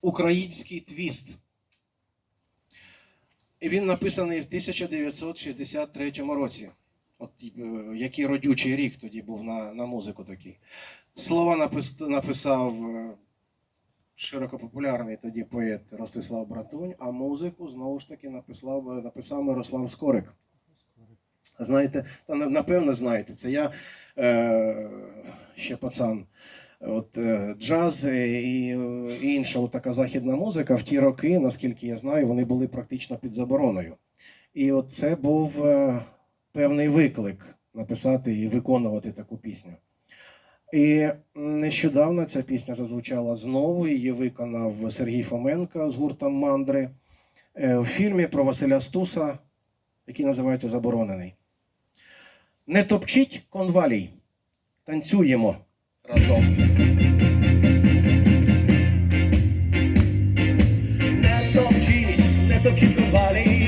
Український твіст. І він написаний в 1963 році. От е, який родючий рік тоді був на, на музику такий. Слова напис, написав е, широко популярний тоді поет Ростислав Братунь, а музику знову ж таки написав, написав Мирослав Скорик. Знаєте, та напевно знаєте, це я е, ще пацан. От е, джаз і, е, і інша така західна музика в ті роки, наскільки я знаю, вони були практично під забороною. І от це був е, певний виклик написати і виконувати таку пісню. І нещодавно ця пісня зазвучала знову. Її виконав Сергій Фоменко з гуртом Мандри у фільмі про Василя Стуса, який називається Заборонений. Не топчіть конвалій. Танцюємо разом. Не топчіть, не топчіть конвалій, не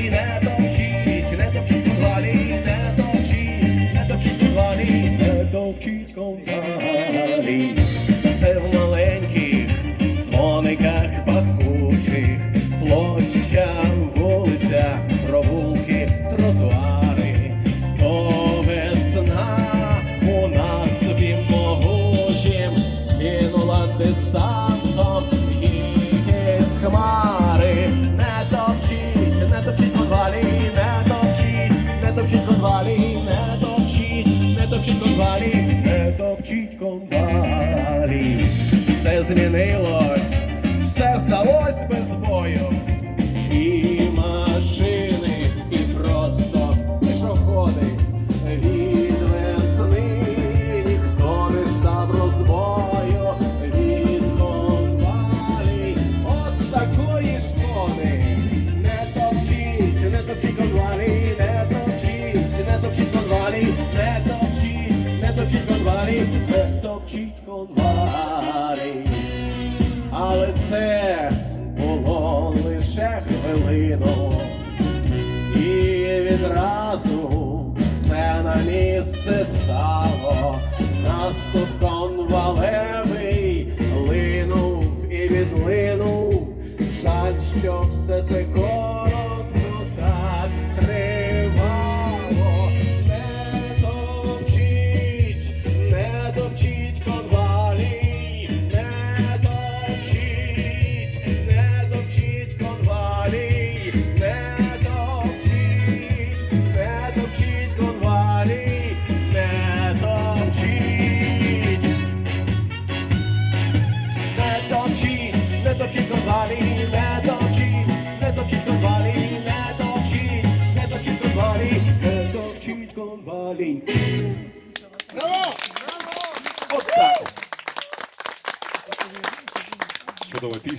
десантом з хмари. Не топчіть, не топчіть конвалі, не топчіть, не топчіть конвалі, не топчіть, не топчіть конвалі, не топчіть конвалі. Все змінилось, топчіть. Але це було лише хвилину, і відразу все на місце стало. Чудова пісня.